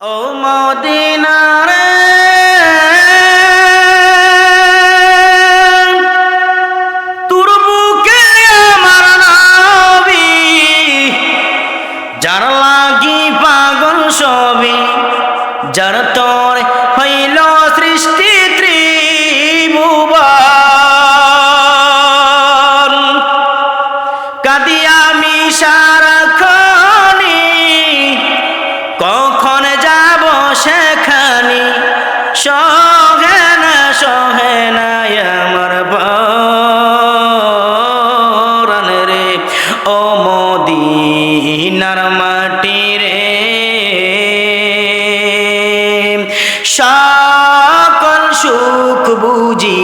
ও মদিনারে সকল সুখ বুঝি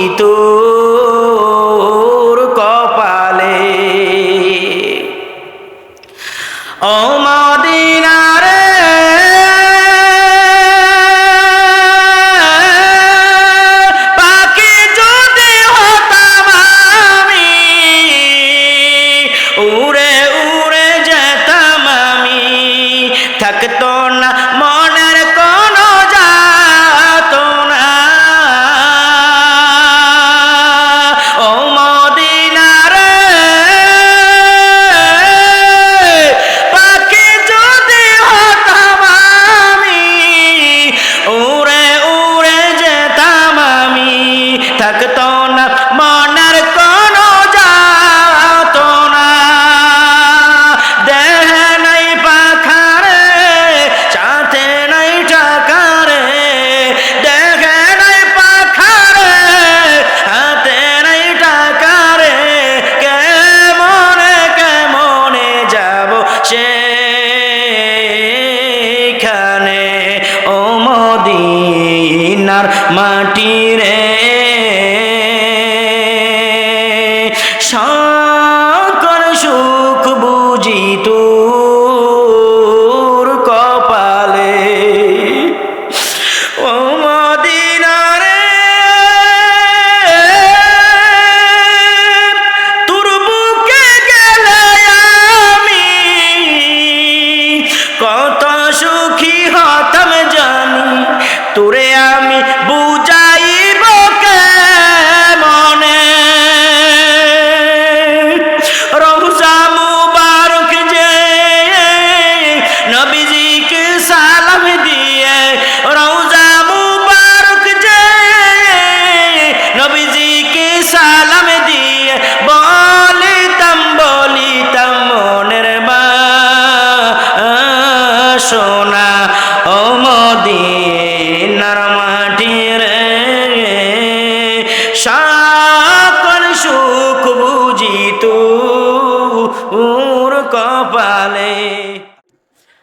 কপালে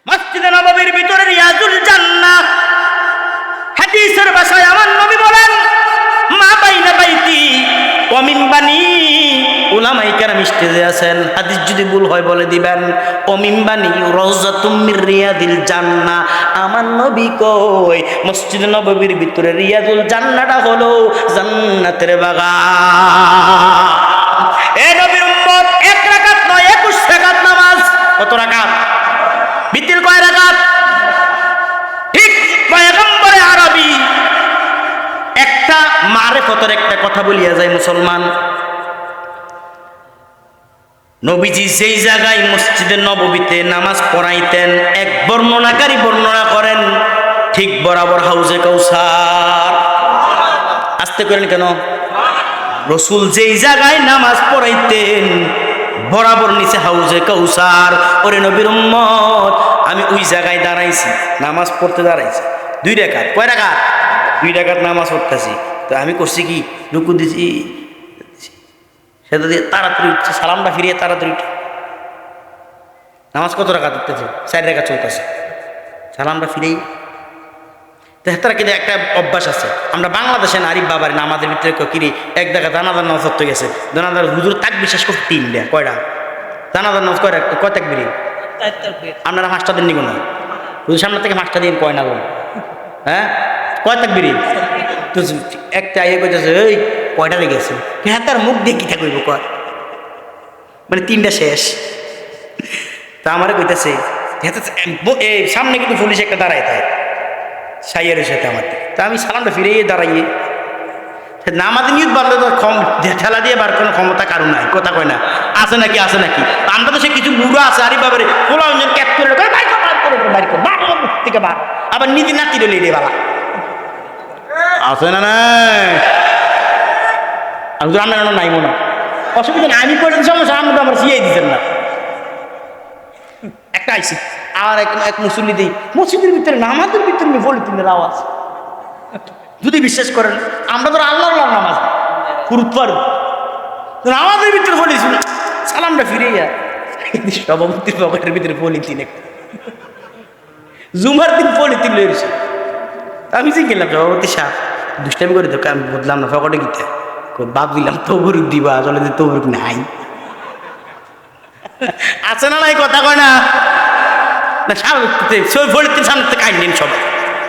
মসজিদে নববীর ভিতরে রিয়াজুল জান্নাত। হাদিসের ভাষায় আমার নবী বলেন, মা বাইনা বাইতি কেরাম স্টেজে আছেন। হাদিস যদি ভুল হয় বলে দিবেন রিয়াদিল জান্নাহ। আমার নবী কই মসজিদ ভিতরে জান্নাটা হলো জান্নাতের এ নবীর উম্মত এক রাকাত নয়, একুশ রাকাত নামাজ। কত রাকাত? মারেফতের একটা কথা বলিয়া যায় মুসলমান। নবীজি যেই জায়গায় মসজিদের নববীতে নামাজ পড়াইতেন এক বর্ণনাকারী বর্ণনা করেন, ঠিক বরাবর হাউজে কৌসার আসতে করেন কেন? রসুল যেই জায়গায় নামাজ পড়াইতেন, বরাবর নিচে হাউজে কৌসার ওরে নবীর আমি ওই জায়গায় দাঁড়াইছি, নামাজ পড়তে দাঁড়াইছি। দুই রেখাত, কয় রেখাত? দুই রেখাত নামাজ পড়তেছি। তো আমি করছি কি? রুকু দিছি সেটা দিয়ে তাড়াতাড়ি উঠছে, সালামটা ফিরিয়ে তাড়াতাড়ি উঠে। নামাজ কত রাখা উঠতেছে? চার রেখা চলতেছে। সালামটা ফিরেই। তারা কিন্তু একটা অভ্যাস আছে। আমরা বাংলাদেশে নারী বাবার না আমাদের ভিতরে কিরি, এক দেখা দানাদার নামাজ ধরতে গেছে। দানাদার হুজুর তাক বিশ্বাস করে তিন দেয় কয়টা? দানাদার নামাজ কয়টা? কয় তাক বিরি আপনারা পাঁচটা দিন নিব না। হুজুর সামনে থেকে পাঁচটা দিন, কয় না হ্যাঁ? কয় তাক বিরি তো একটা ইয়ে করতেছে এই কয়টা রেগে গেছে হ্যাঁ তার মুখ দিয়ে কী থাকবে কয় মানে তিনটা শেষ তা আমারে কইতেছে এই সামনে কিন্তু পুলিশ একটা দাঁড়ায় থাকে সাইয়ের সাথে আমার। তো আমি সালামটা ফিরে দাঁড়াইয়ে নামাজ নিয়ত বাড়লে তো ঠেলা দিয়ে বার কোনো ক্ষমতা কারণ নাই কথা কয় না আছে নাকি আছে নাকি আমরা তো সে কিছু বুড়ো আছে আরে বাবারে পোলা ক্যাপ করে কর, কর, কর, বাইর কর, থেকে বার আবার নীতি নাতি রইলে রে বাবা আছে না না আমি তো রান্না রান্না নাই মনে অসুবিধা নেই, আমি করে সমস্যা আমি তো আমার সিয়াই দিতেন না। একটা আইসি, আর এক এক মুসল্লি দিই। মসজিদের ভিতরে নামাজের ভিতরে পলিথিনের আওয়াজ। যদি বিশ্বাস করেন, আমরা তো আল্লাহ আল্লাহ নামাজ ফুরুত পারু নামাজের ভিতরে পলিথিন সালামটা ফিরে যা সভাপতির পকেটের ভিতরে পলিথিন একটা। জুমার দিন পলিথিন লয়েছে আমি যে গেলাম সভাপতি সাহ দুষ্টামি করে তোকে আমি বুঝলাম না পকেটে গিতে। বাপ দিলাম তবুরুক দিবা, আসলে যে তবুরুক নাই। আছে না নাই কথা কয় না?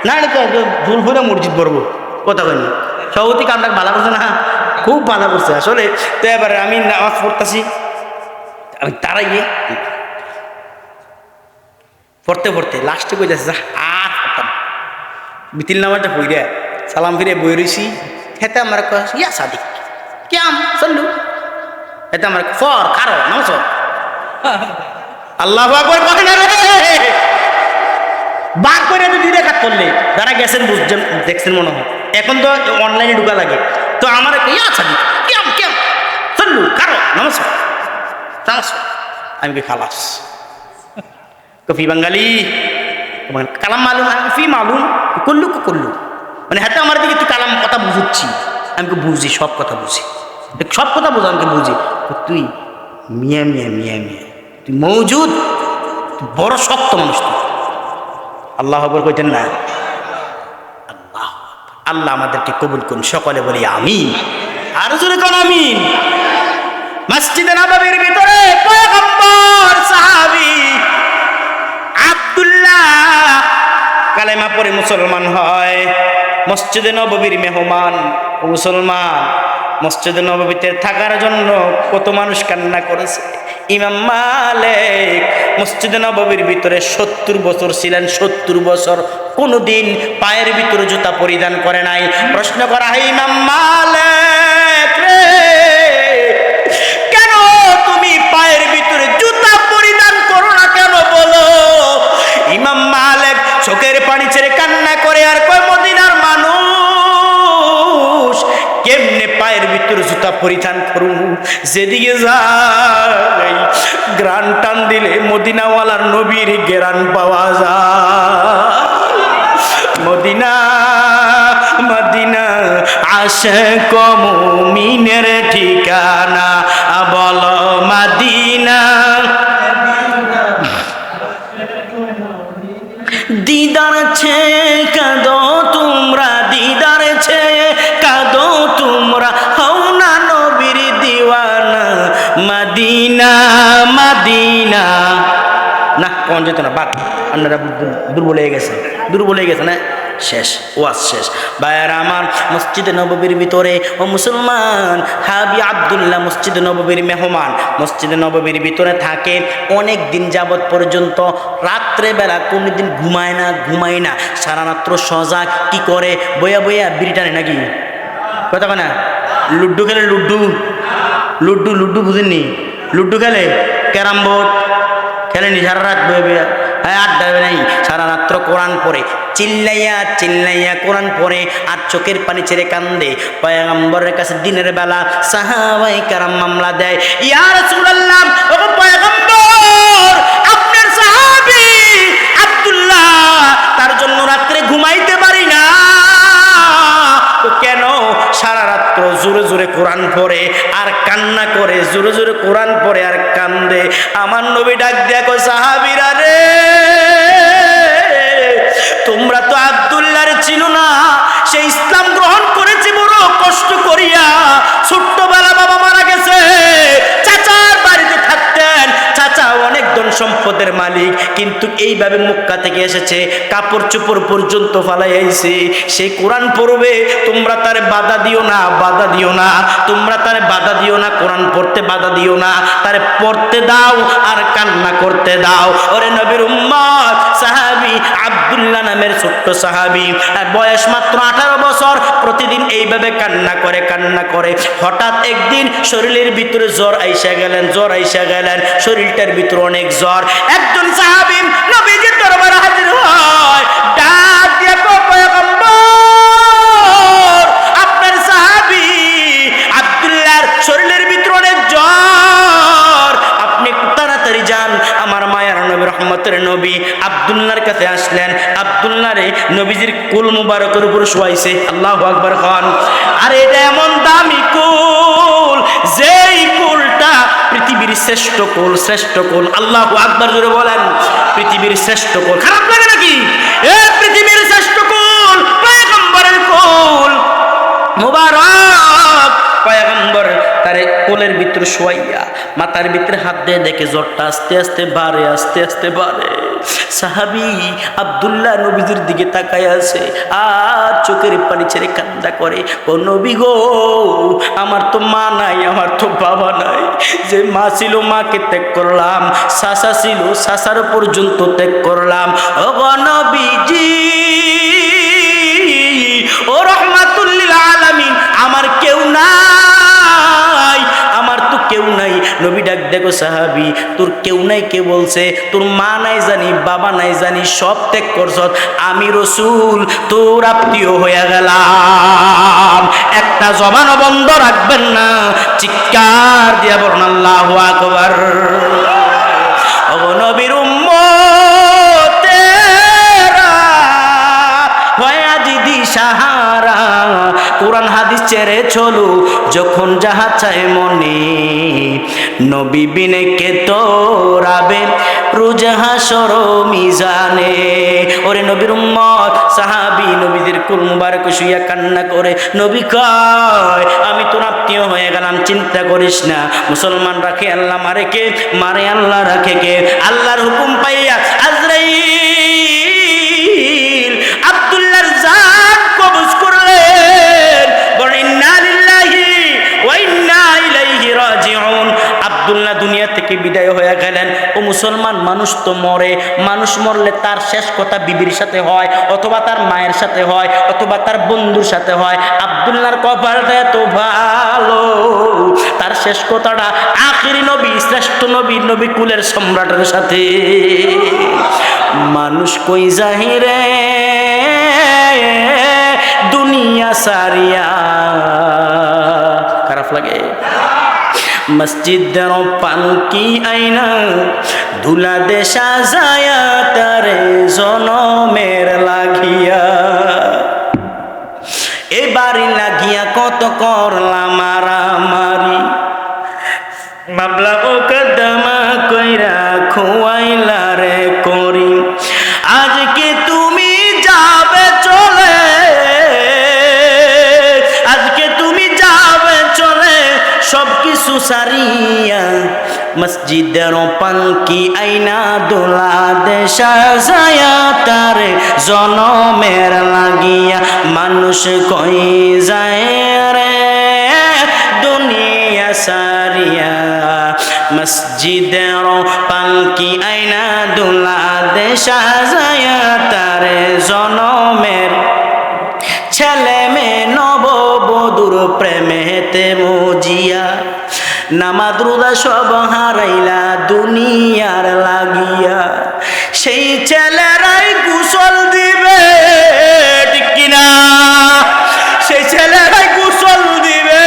না না কথা সভাপতি কামটা ভালো করছে না, খুব ভালো করছে। আসলে, তো এবারে আমি নামাজ পড়তেছি, আমি পড়তে পড়তে লাস্টে কই যাচ্ছে আর নামাজটা পড়ে সালাম ফিরে বই রইছি। হেতে আমার ইয়া সাদিক কেম চললু। হেতে আমার ফর কারও পড়। আল্লাহ আকবর কয়, না রে। বার করে তো দুই করলে যারা গেছেন বুঝছেন, দেখছেন মনে হয়। এখন তো অনলাইনে ঢুকা লাগে। তো আমার ইয়া সাদিক কেম কেম চললু, খারো, নামাজ পড়। আমি কি খালাস। কফি বাঙালি? কালাম মালুম আমি ফি মালুম করলু কো করলু মানে হাতে আমার দিকে তুই কালাম কথা বুঝুচ্ছি আমি বুঝি সব কথা বুঝি সব কথা বুঝো আমি তো বুঝি তুই মিয়া মিয়া মিয়া মিয়া। তুই মৌজুদ বড় শক্ত মানুষ তুই। আল্লাহ খবর কইতেন না? আল্লাহ আল্লাহ আমাদেরকে কবুল করুন। সকলে বলি আমিন। আর জোরে কোন আমিন। মসজিদে নববীর ভিতরে পয়গম্বর সাহাবী আব্দুল্লাহ কালেমা পরে মুসলমান হয়। মসজিদে নববীর মেহমান, ও মুসলমান, মসজিদে নববীতে থাকার জন্য কত মানুষ কান্না করেছে। ইমাম মালিক মসজিদে নববীর ভিতরে সত্তর বছর ছিলেন, সত্তর বছর কোনোদিন পায়ের ভিতরে জুতা পরিধান করে নাই। প্রশ্ন করা হয়, ইমাম মালিক জুতা পরিধান করুন। যেদিকে যাই গ্রান টান দিলে মদিনাওয়ালার নবীর গেরান পাওয়া যায়। মদিনা মদিনা আসে কমিনের ঠিকানা, বল মদিনা। দিদার ছে না কোন যেত না বাদ আপনারা দুর্বল হয়ে গেছে, দুর্বল হয়ে গেছে, না? শেষ, ওয়াজ শেষ। বায়ার আমার মসজিদে নববীর ভিতরে, ও মুসলমান, হাবি আবদুল্লাহ মসজিদে নববীর মেহমান, মসজিদে নববীর ভিতরে থাকে, অনেক দিন যাবৎ পর্যন্ত রাত্রেবেলা কোনোদিন ঘুমায় না ঘুমায় না সারা রাত্র সজাগ কি করে? বইয়া বইয়া বিড়ি টানে নাকি? কথা না? লুড্ডু খেলে লুড্ডু লুড্ডু লুড্ডু বুঝেননি? লুড্ডু খেলে ক্যারাম বোর্ড খেলেনি সারা রাত বই হ্যাঁ আড্ডা হবে নাই। সারা রাত্র কোরআন পড়ে। চিল্লাইয়া চিল্লাইয়া কোরআন পড়ে, আর চোখের পানি ছেড়ে কান্দে। পয়গম্বরের কাছে দিনের বেলা সাহাবাই কারাম মামলা দেয়। ইয়ার রাসূলুল্লাহ, ও পয়গম্বর, আপনার সাহাবী আব্দুল্লাহ, তার জন্য রাত্রে ঘুমাইতে জোরে কোরআন পরে আর কান্না করে, জোরে জোরে কোরআন পড়ে আর কান্দে। আমার নবী ডাক দেখো সাহাবিরা রে, তোমরা তো আবদুল্লার ছিল না, সে ইসলাম গ্রহণ করেছি বড় কষ্ট করিয়া। সম্পদের মালিক, কিন্তু এইভাবে মুক্কা থেকে এসেছে, কাপড় চোপড় পর্যন্ত ফালাই আইছে সে কোরআন পড়বে, তোমরা তার বাধা দিও না, বাধা দিও না। তোমরা তার বাধা দিও না, কোরআন পড়তে বাধা দিও না। তার পড়তে দাও আর কান্না করতে দাও। ওরে নবীর উম্মত, সাহাবী সাহাবি, আবদুল্লাহ নামের ছোট্ট সাহাবি। বয়স মাত্র আঠারো বছর, প্রতিদিন এইভাবে কান্না করে কান্না করে। হঠাৎ একদিন শরীরের ভিতরে জ্বর আইসা গেলেন, জ্বর আইসা গেলেন, শরীরটার ভিতরে অনেক জ্বর। একজন সাহাবি নবীজির দরবার হাজির হয় রহমতের নবী আব্দুল্লাহর কাছে আসলেন। আব্দুল্লাহ রে নবীজির কুল মুবারকের উপর শোয়াইছে। আল্লাহ আকবর খান। আর এটা এমন দামি কুল, যেই কুলটা পৃথিবীর শ্রেষ্ঠ কুল শ্রেষ্ঠ কুল। আল্লাহ আকবর জুড়ে বলেন, পৃথিবীর শ্রেষ্ঠ কুল। খারাপ লাগে নাকি? এ পৃথিবীর শ্রেষ্ঠ কুল, পয়গম্বরের কুল। মুবারক। তারে কোলের ভিতরে শোয়াইয়া মাথার ভিতরে হাত দিয়ে দেখে জ্বরটা আস্তে আস্তে বাড়ে, আস্তে আস্তে বাড়ে। সাহাবি আব্দুল্লাহ নবীদের দিকে তাকায় আছে, আর চোখের পানি ছেড়ে কান্দা করে, ও নবী গো, আমার তো মা নাই, আমার তো বাবা নাই। যে মা ছিল, মাকে ত্যাগ করলাম শাসা ছিল শাসার পর্যন্ত ত্যাগ করলাম। ও নবীজি, ও রহমাতুল্লিল আলামিন, আমার কেউ নাই। নবী ডাক, দেখো সাহাবি, তোর কেউ নাই কে বলছে? তোর মা নাই জানি, বাবা নাই জানি, সব ত্যাগ করছ। আমি রসুল, তোর আত্মীয় হয়ে গেলাম। একটা জবানও বন্ধ রাখবেন না। চিৎকার দিয়া বলুন, আল্লাহ আকবার। নবীর সাহারা, কোরআন হাদিস ছেড়ে চলো যখন যাহা চায় মনে নবী বিনে কে তোরাবে? রুজাহা সর মিজানে। ওরে নবীর উম্মত, সাহাবি নবীদের কুল মুবারক শুইয়া কান্না করে, নবী কয়, আমি তোর আত্মীয় হয়ে গেলাম, চিন্তা করিস না। মুসলমান রাখে আল্লাহ, মারে কে? মারে আল্লাহ রাখে কে? আল্লাহর হুকুম পাইয়া বিদায় হয়ে গেলেন। ও মুসলমান মানুষ তো মরে। মানুষ মরলে তার শেষ কথা বিবির সাথে হয়, অথবা তার মায়ের সাথে হয়, অথবা তার বন্ধুর সাথে হয়। আব্দুল্লাহর কপালটা এত ভালো। তার শেষ কথাটা আখিরি নবী, শ্রেষ্ঠ নবী নবী কুলের সম্রাটের সাথে। মানুষ কই জাহিরে? দুনিয়া সারিয়া। খারাপ লাগে। মসজিদের পালকি আইনা? ধুলা দেশা যায় তারে জনমের লাগিয়া। এবারি লাগিয়া কত করলাম মারামারি বাবলা ও কদমা কইরা খুয়াইলা সারিয়া মসজিদের পালকি আইনা দোলা দেশা যায় তার জনমের লাগিয়া মানুষ কই যায় রে দুনিয়া সারিয়া মসজিদের পালকি আইনা দোলা দেশা যায় তার জনমের ছেলে মেয়ে নববধুর প্রেমেতে মজিয়া নামাদ্রুদা সব হারাইলা, দুনিয়ার লাগিয়া। সেই ছেলেরাই কুশল দিবে কিনা? সেই ছেলেরাই কুশল দিবে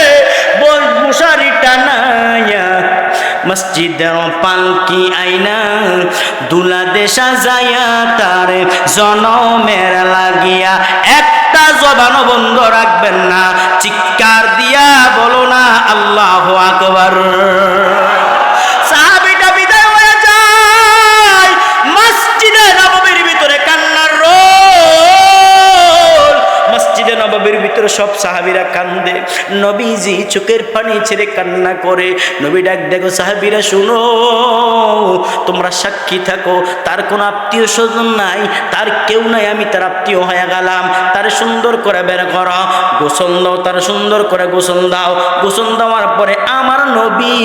মশারি টানাইয়া। মসজিদের পালকি আইনা দুলা দেশা যাইয়া তার জনমের লাগিয়া। একটা জবানও বন্ধ রাখবেন না। চিৎকার দিয়া বলো না আল্লাহ আকবার। ভিতরে সব সাহাবিরা কান্দে। নবীজি চোখের পানি ছেড়ে কান্না করে। নবী ডাক, দেখো সাহাবিরা, শুনো। তোমরা সাক্ষী থাকো। তার কোনো আত্মীয় স্বজন নাই। তার কেউ নাই। আমি তার আত্মীয় হয়ে গেলাম। তার সুন্দর করে বের করো। গোসল দাও, তার সুন্দর করে গোসল দাও। গোসল দেওয়ার পরে আমার নবী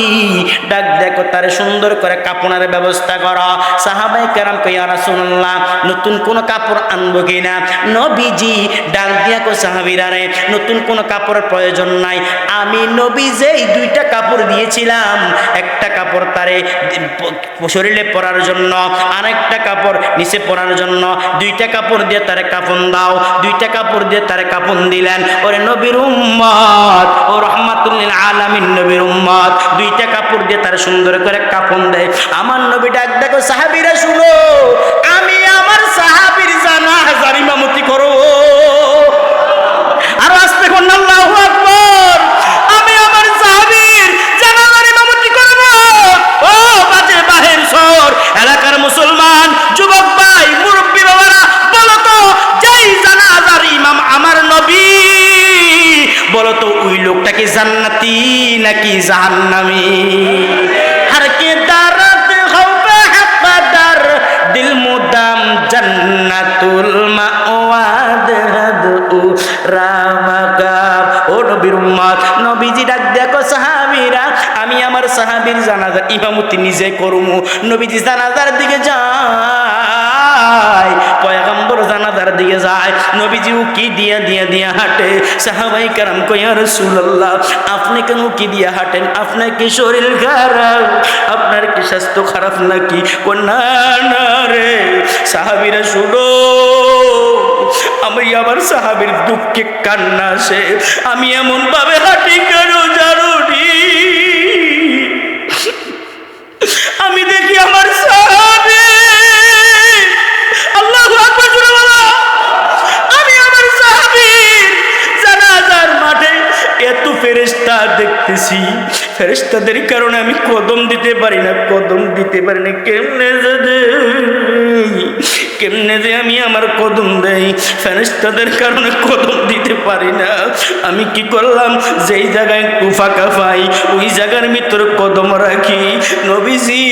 ডাক, দেখো তার সুন্দর করে কাপড়ের ব্যবস্থা করো। সাহাবাই কেরাম কইয়া রাসূলুল্লাহ, নতুন কোন কাপড় আনব কিনা? নবীজি ডাক দিয়া সাহাবীরা রে নতুন কোন কাপড়ের প্রয়োজন নাই। আমি নবী যেই দুইটা কাপড় দিয়েছিলাম, একটা কাপড় তারে শরীরে পরার জন্য, আরেকটা কাপড় নিচে পরার জন্য, দুইটা কাপড় দিয়ে তারে কাপন দাও, দুইটা কাপড় দিয়ে তারে কাপন দিলেন। ওরে নবীর উম্মত, ও রহমাতুল্লিল আলামিন নবীর উম্মত, দুইটা কাপড় দিয়ে তার সুন্দর করে কাপন দেয়। আমার নবী ডাক, দেখো সাহাবীরা, শুনো ইমামতি নিজে করমু। নবীজি জানাজার দিকে যায়, পয়গম্বর জানাজার দিকে যায়। নবীজি উকি দিয়া দিয়া দিয়া হাঁটে। সাহাবাই কারাম কইয়া, রাসূলুল্লাহ, আপনি কেন উকি দিয়া হাঁটেন? আপনার কি শরীর খারাপ? আপনার কি স্বাস্থ্য খারাপ নাকি? ও না রে। সাহাবীরা, শুনো, আমি আমার সাহাবীর দুঃখে কান্না আসে। আমি এমন ভাবে হাঁটি কেন? আমি দেখি আমার সাহাবি আল্লাহু আমি আমার সাহাবীর জানাজার মাঠে এত ফেরেস্তা দেখতেছি। ফেরেস্তাদের কারণে আমি কদম দিতে পারি না, কদম দিতে পারি না, কেমনে যে দেই? কেমনে যে আমি আমার কদম দেই? ফেরেশতাদের কারণে কদম দিতে পারি না। আমি কি করলাম? যেই জায়গায় একটু ফাঁকা পাই ওই জায়গার ভিতরে কদম রাখি। নবীজি,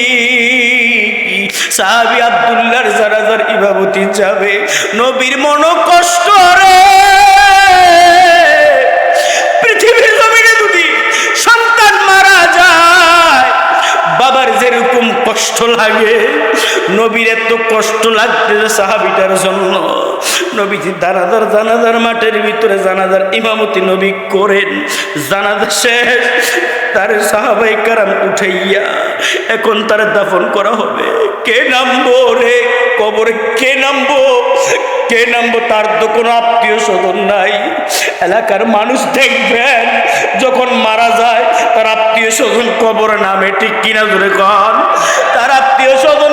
সাহাবি আব্দুল্লাহর জানাজার ইমামতি যাবে নবীর মন কষ্ট রে। পৃথিবীর জমিনে যদি সন্তান মারা যায়, বাবার যেরকম কষ্ট লাগে নবীর এত কষ্ট লাগতেছে সাহাবিটার জন্য। নবীজি দানাদার, জানাজার মাঠের ভিতরে জানাজার ইমামতি নবী করেন। জানাজা শেষ, তার সাহাবাই কারাম উঠাইয়া এখন তার দাফন করা হবে। কে নামবো রে? কবরে কে নামবো? কে নামবো? তার তো কোনো আত্মীয় স্বজন নাই। এলাকার মানুষ দেখবেন, যখন মারা যায়, তার আত্মীয় স্বজন কবরে নামে, ঠিক কিনা ধরে কন? তার আত্মীয় স্বজন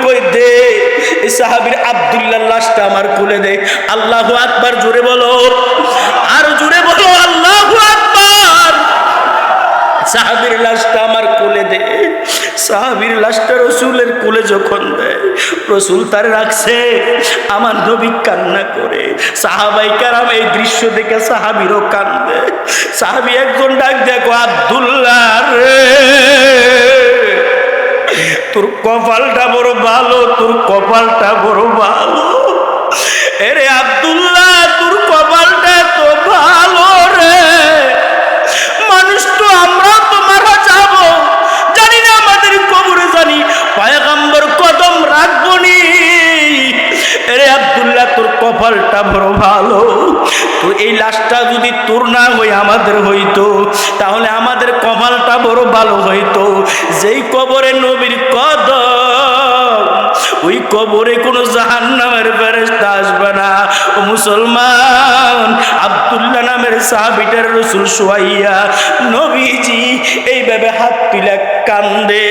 সাহাবীর আব্দুল্লাহ লাশটা আমার কুলে দে আল্লাহু আকবার, জোরে বলো। আর জোরে বলো, আল্লাহু আকবার। সাহাবির লাশটা আমার কোলে দে সাহাবির লাশটা রসুলের কোলে যখন দেয়, রসুল তার রাখছে, আমার নবী কান্না করে। সাহাবাই কারাম এই দৃশ্য দেখে সাহাবিরও কান্দে। সাহাবি একজন ডাক দেখো আব্দুল্লাহ রে। তোর কপালটা বড় ভালো, তোর কপালটা বড় ভালো। এরে আবদুল্লাহ, তোর কপালটা তো ভালো রে। মানুষ তো আমরা তো মারা যাব। জানি না আমাদের কবরে জানি পায়গাম্বর কদম রাখব নি। এরে আবদুল্লাহ, তোর কপালটা বড় ভালো। তো এই লাশটা যদি তোর না হই আমাদের হইতো, তাহলে আমার কতটা বড় ভালো হইতো। যেই কবরে নবীর কদ ওই কবরে কোনো জাহান নামের ফেরেস্তা আসবে না। ও মুসলমান, আবদুল্লাহ নামের সাহাবিটার রসুল সোয়াইয়া নবীজি এইভাবে হাত তুলে কান্দে,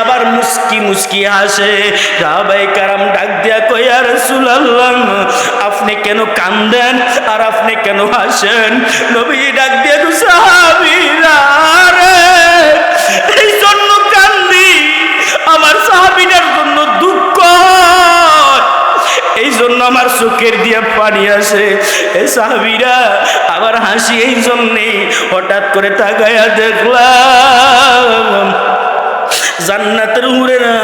আবার মুস্কি মুস্কি হাসে। রাবাই কারাম ডাক দিয়া কয়া রসুল আল্লাহ আপনি কেন কান্দেন আর আপনি কেন হাসেন? নবী ডাক সাহাবিরা আবার হাসি এই জন্যে হঠাৎ করে তাকায়া দেখলাম, জান্নাতের হুরেরা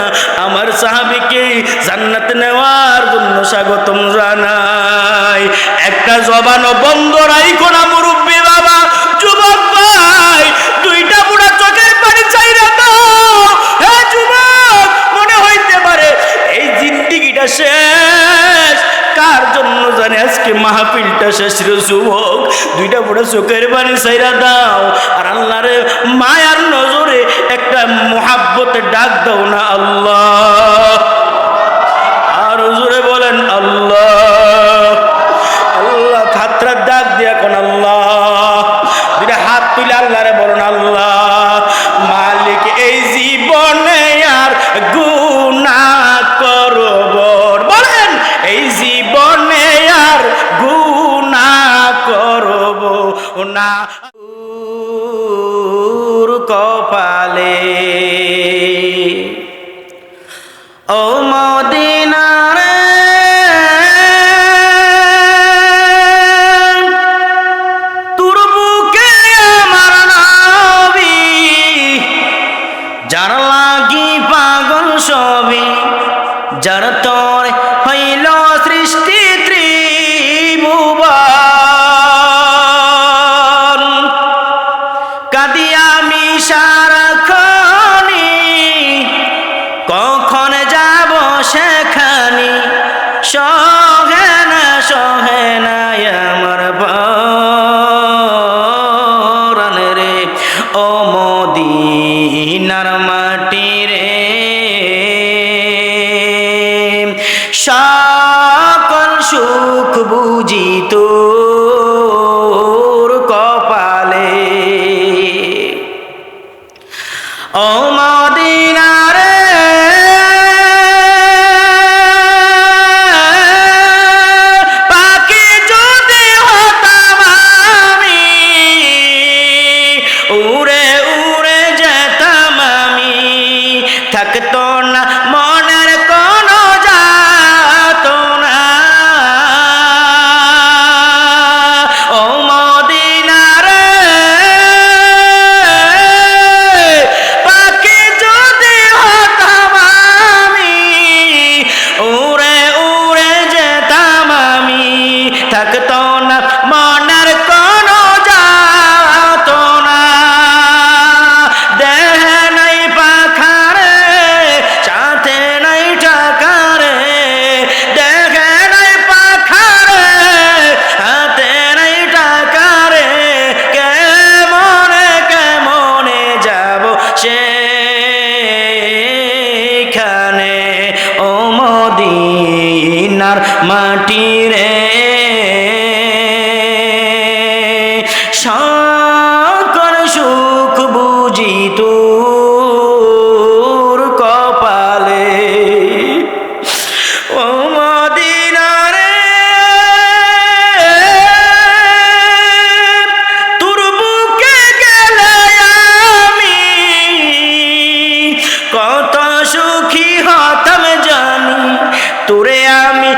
আমার সাহাবিকে জান্নাত নেওয়ার জন্য স্বাগতম জানাই একটা জবানো বন্ধ রাইকোনা মুরুব মাহফিলটা শেষ রে যুবক। দুইটা বড় চোখের বাড়ি সাইরা দাও। আর আল্লাহ মায়ার নজরে একটা মহাব্বতে ডাক দাও না আল্লাহ। ও মদিনা সুখী হতাম জানি তোরে আমি